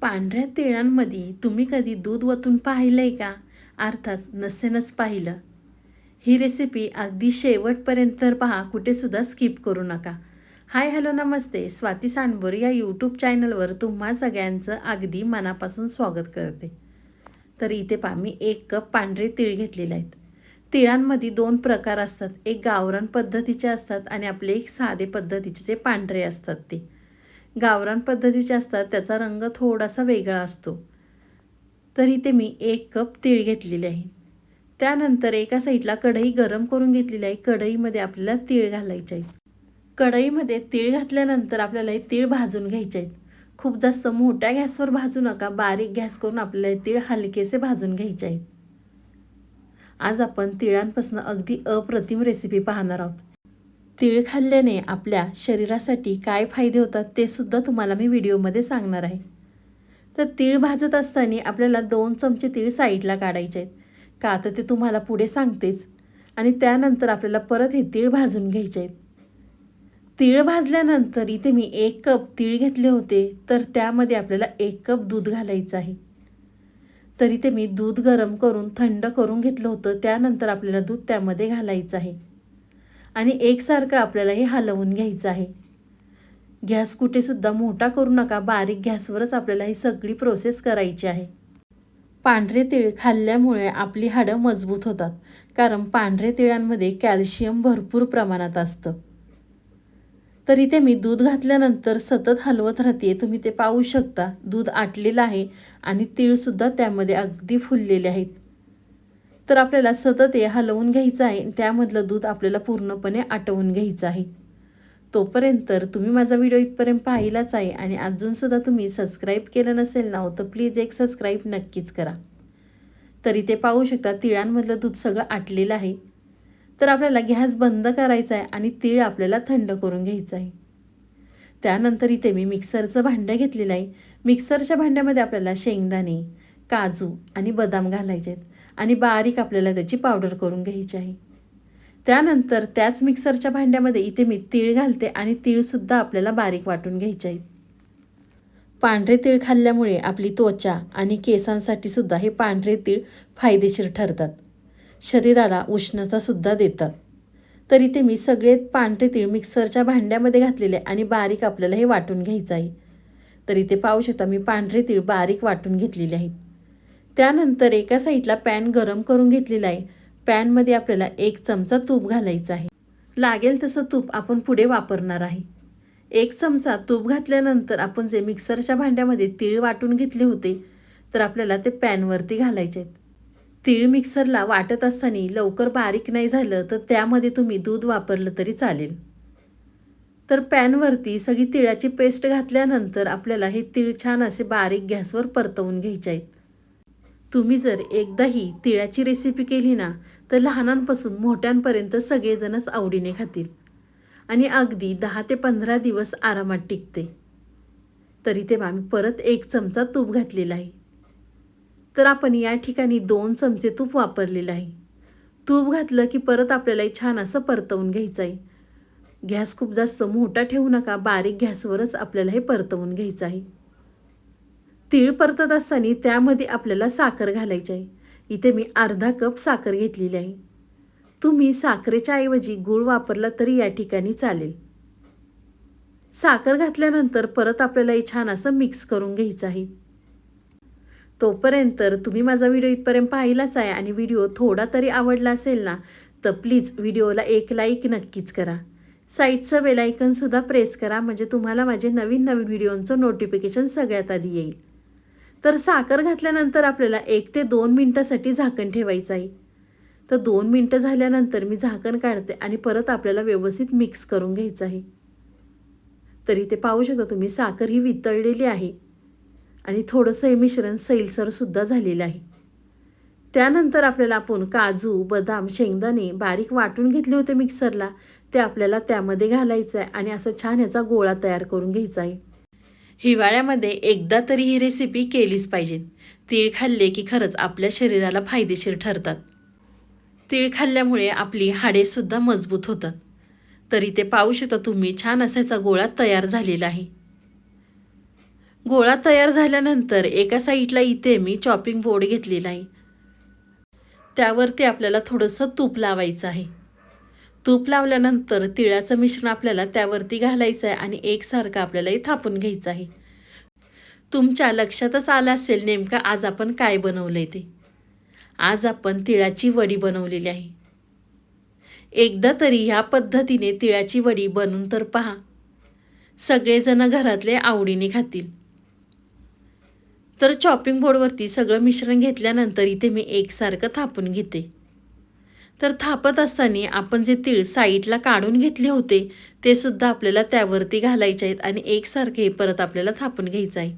पांढऱ्या तिळांमध्ये तुम्ही कधी दूध वतून पाहिलं आहे का? अर्थात नसेनच पाहिलं. ही रेसिपी अगदी शेवटपर्यंत तर पहा कुठेसुद्धा स्किप करू नका. हाय हॅलो नमस्ते. स्वाती सांडबोर या यूट्यूब चॅनलवर तुम्हा सगळ्यांचं अगदी मनापासून स्वागत करते. तर इथे पहा मी एक कप पांढरे तीळ घेतलेले आहेत. तिळांमध्ये दोन प्रकार असतात. एक गावरान पद्धतीचे असतात आणि आपले एक साधे पद्धतीचे जे पांढरे असतात ते. गावरान पद्धतीचे असतात त्याचा रंग थोडासा वेगळा असतो. तर इथे मी एक कप तीळ घेतलेले आहे. त्यानंतर एका साईडला कढई गरम करून घेतलेली आहे. कढईमध्ये आपल्याला तीळ घालायचे आहेत कढईमध्ये तीळ घातल्यानंतर आपल्याला हे तीळ भाजून घ्यायचे आहेत. खूप जास्त मोठ्या गॅसवर भाजू नका. बारीक गॅस करून आपल्याला तीळ हलकेसे भाजून घ्यायचे आहेत. आज आपण तिळांपासून अगदी अप्रतिम रेसिपी पाहणार आहोत. तीळ खाल्ल्याने आपल्या शरीरासाठी काय फायदे होतात ते सुद्धा तुम्हाला मी व्हिडिओमध्ये सांगणार आहे. तर तीळ भाजत असताना आपल्याला दोन चमचे तीळ साईडला काढायचे आहेत. का तर ते तुम्हाला पुढे सांगतेच. आणि त्यानंतर आपल्याला परत हे तीळ भाजून घ्यायचे आहेत. तीळ भाजल्यानंतर इथे मी एक कप तीळ घेतले होते तर त्यामध्ये आपल्याला एक कप दूध घालायचं आहे. तर इथे मी दूध गरम करून थंड करून घेतलं होतं त्यानंतर आपल्याला दूध त्यामध्ये घालायचं आहे. आणि एकसारखं आपल्याला हे हलवून घ्यायचं आहे. गॅस कुठेसुद्धा मोठा करू नका. बारीक गॅसवरच आपल्याला ही सगळी प्रोसेस करायची आहे. पांढरे तीळ खाल्ल्यामुळे आपली हाडं मजबूत होतात. कारण पांढरे तिळांमध्ये कॅल्शियम भरपूर प्रमाणात असतं. तर इथे मी दूध घातल्यानंतर सतत हलवत राहते तुम्ही ते पाहू शकता. दूध आटलेलं आहे आणि तीळसुद्धा त्यामध्ये अगदी फुललेले आहेत. तर आपल्याला सतत हे हलवून घ्यायचं आहे. त्यामधलं दूध आपल्याला पूर्णपणे आटवून घ्यायचं आहे. तोपर्यंत तुम्ही माझा व्हिडिओ इथपर्यंत पाहिलाच आहे आणि अजूनसुद्धा तुम्ही सबस्क्राईब केलं नसेल ना हो तर प्लीज एक सबस्क्राईब नक्कीच करा. तरी ते पाहू शकता तिळांमधलं दूध सगळं आटलेलं आहे. तर आपल्याला गॅस बंद करायचा आहे आणि तीळ आपल्याला थंड करून घ्यायचं आहे. त्यानंतर इथे मी मिक्सरचं भांडं घेतलेलं आहे. मिक्सरच्या भांड्यामध्ये आपल्याला शेंगदाणे काजू आणि बदाम घालायचे आहेत आणि बारीक आपल्याला त्याची पावडर करून घ्यायची आहे. त्यानंतर त्याच मिक्सरच्या भांड्यामध्ये इथे मी तीळ घालते आणि तीळसुद्धा आपल्याला बारीक वाटून घ्यायचे आहेत. पांढरे तीळ खाल्ल्यामुळे आपली त्वचा आणि केसांसाठी सुद्धा हे पांढरे तीळ फायदेशीर ठरतात. शरीराला उष्णतासुद्धा देतात. तर इथे मी सगळे पांढरे तीळ मिक्सरच्या भांड्यामध्ये घातलेले आणि बारीक आपल्याला हे वाटून घ्यायचं आहे. तर इथे पाहू शकता मी पांढरे तीळ बारीक वाटून घेतलेले आहेत. त्यानंतर एका साईडला पॅन गरम करून घेतलेला आहे. पॅनमध्ये आपल्याला एक चमचा तूप घालायचं आहे. लागेल तसं तूप आपण पुढे वापरणार आहे. एक चमचा तूप घातल्यानंतर आपण जे मिक्सरच्या भांड्यामध्ये तीळ वाटून घेतले होते तर आपल्याला ते पॅनवरती घालायचे आहेत. तीळ मिक्सरला वाटत असताना लवकर बारीक नाही झालं तर त्यामध्ये तुम्ही दूध वापरलं तरी चालेल. तर पॅनवरती सगळी तिळाची पेस्ट घातल्यानंतर आपल्याला हे तीळ छान असे बारीक गॅसवर परतवून घ्यायचे आहेत. तुम्ही जर एकदा ही तिळाची रेसिपी केली ना तर लहानांपासून मोठ्यांपर्यंत सगळेजणच आवडीने खातील. आणि अगदी दहा ते पंधरा दिवस आरामात टिकते. तरी तेव्हा आम्ही परत एक चमचा तूप घातलेला आहे. तर आपण या ठिकाणी दोन चमचे तूप वापरलेलं आहे. तूप घातलं की परत आपल्याला छान असं परतवून घ्यायचं आहे. गॅस खूप जास्त मोठा ठेवू नका बारीक गॅसवरच आपल्याला हे परतवून घ्यायचं आहे. तीळ परतत असताना त्यामध्ये आपल्याला साखर घालायची आहे. इथे मी अर्धा कप साखर घेतलेली आहे. तुम्ही साखरेच्या ऐवजी गूळ वापरला तरी या ठिकाणी चालेल. साखर घातल्यानंतर परत आपल्याला हे छान असं मिक्स करून घ्यायचं आहे. तोपर्यंत तुम्ही माझा व्हिडिओ इथपर्यंत पाहिलाच आहे आणि व्हिडिओ थोडा तरी आवडला असेल ना तर प्लीज व्हिडिओला एक लाईक नक्कीच करा. साईडचं बेलायकनसुद्धा प्रेस करा म्हणजे तुम्हाला माझे नवीन नवीन व्हिडिओंचं नोटिफिकेशन सगळ्यात आधी येईल. तर साखर घातल्यानंतर आपल्याला एक ते दोन मिनटासाठी झाकण ठेवायचं आहे. तर दोन मिनटं झाल्यानंतर मी झाकण काढते आणि परत आपल्याला व्यवस्थित मिक्स करून घ्यायचं आहे. तरी ते पाहू शकता तुम्ही साखर ही वितळलेली आहे आणि थोडंसं हे मिश्रण सैलसरसुद्धा झालेलं आहे. त्यानंतर आपल्याला आपण काजू बदाम शेंगदाणे बारीक वाटून घेतले होते मिक्सरला. ते आपल्याला त्यामध्ये घालायचं आहे आणि असं छान ह्याचा गोळा तयार करून घ्यायचा आहे. हिवाळ्यामध्ये एकदा तरी ही रेसिपी केलीच पाहिजे. तीळ खाल्ले की खरंच आपल्या शरीराला फायदेशीर ठरतात. तीळ खाल्ल्यामुळे आपली हाडेसुद्धा मजबूत होतात. तरी ते पाहू शकता तुम्ही छान असायचा गोळा तयार झालेला आहे. गोळा तयार झाल्यानंतर एका साईडला इथे मी चॉपिंग बोर्ड घेतलेला आहे. त्यावरती आपल्याला थोडंसं तूप लावायचं आहे. तूप लावल्यानंतर तिळाचं मिश्रण आपल्याला त्यावरती घालायचं आहे आणि एकसारखं आपल्यालाही थापून घ्यायचं आहे. तुमच्या लक्षातच आलं असेल नेमकं आज आपण काय बनवलं आहे ते. आज आपण तिळाची वडी बनवलेली आहे. एकदा तरी ह्या पद्धतीने तिळाची वडी बनवून तर पहा. सगळेजण घरातले आवडीने खातील. तर चॉपिंग बोर्डवरती सगळं मिश्रण घेतल्यानंतर इथे मी एकसारखं थापून घेते. तर थापत असताना आपण जे तीळ साईडला काढून घेतले होते ते सुद्धा आपल्याला त्यावरती घालायचे आहेत आणि एकसारखे हे परत आपल्याला थापून घ्यायचं आहे.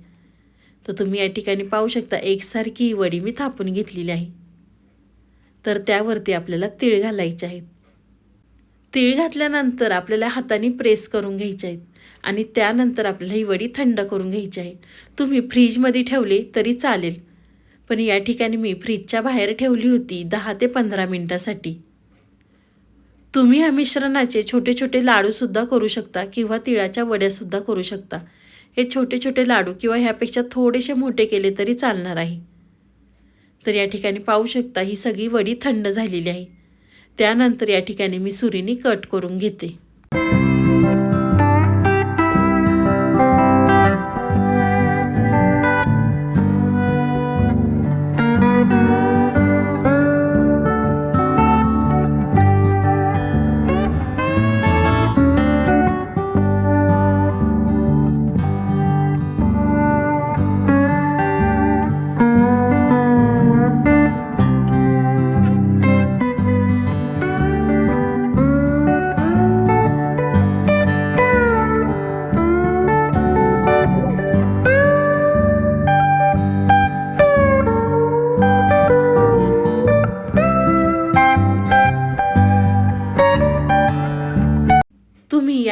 तर तुम्ही या ठिकाणी पाहू शकता एकसारखी ही वडी मी थापून घेतलेली आहे. तर त्यावरती आपल्याला तीळ घालायचे आहेत. तीळ घातल्यानंतर आपल्याला हाताने प्रेस करून घ्यायचे आहेत आणि त्यानंतर आपल्याला ही वडी थंड करून घ्यायची आहे. तुम्ही फ्रीजमध्ये ठेवले तरी चालेल. पण या ठिकाणी मी फ्रीजच्या बाहेर ठेवली होती दहा ते पंधरा मिनटासाठी. तुम्ही ह्या मिश्रणाचे छोटे छोटे लाडूसुद्धा करू शकता किंवा तिळाच्या वड्यासुद्धा करू शकता. हे छोटे छोटे लाडू किंवा ह्यापेक्षा थोडेसे मोठे केले तरी चालणार आहे. तर या ठिकाणी पाहू शकता ही सगळी वडी थंड झालेली आहे. त्यानंतर या ठिकाणी मी सुरीने कट करून घेते.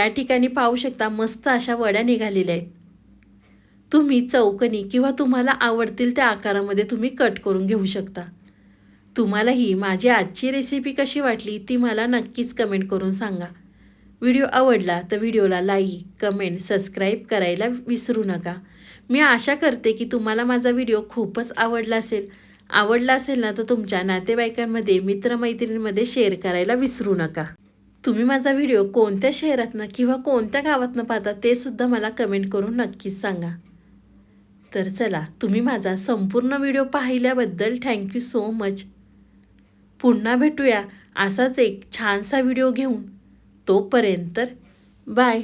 या ठिकाणी पाहू शकता मस्त अशा वड्या निघालेल्या आहेत. तुम्ही चौकनी किंवा तुम्हाला आवडतील त्या आकारामध्ये तुम्ही कट करून घेऊ शकता. तुम्हाला ही माझी आजची रेसिपी कशी वाटली ती मला नक्कीच कमेंट करून सांगा. व्हिडिओ आवडला तर व्हिडिओला लाईक कमेंट सबस्क्राईब करायला विसरू नका. मी आशा करते की तुम्हाला माझा व्हिडिओ खूपच आवडला असेल. आवडला असेल ना तर तुमच्या नातेवाईकांमध्ये मित्रमैत्रिणींमध्ये शेअर करायला विसरू नका. तुम्ही माझा व्हिडिओ कोणत्या शहरातनं किंवा कोणत्या गावातनं पाहता ते सुद्धा मला कमेंट करून नक्कीच सांगा. तर चला तुम्ही माझा संपूर्ण व्हिडिओ पाहिल्याबद्दल थँक्यू सो मच पुन्हा भेटूया असाच एक छानसा व्हिडिओ घेऊन. तोपर्यंत बाय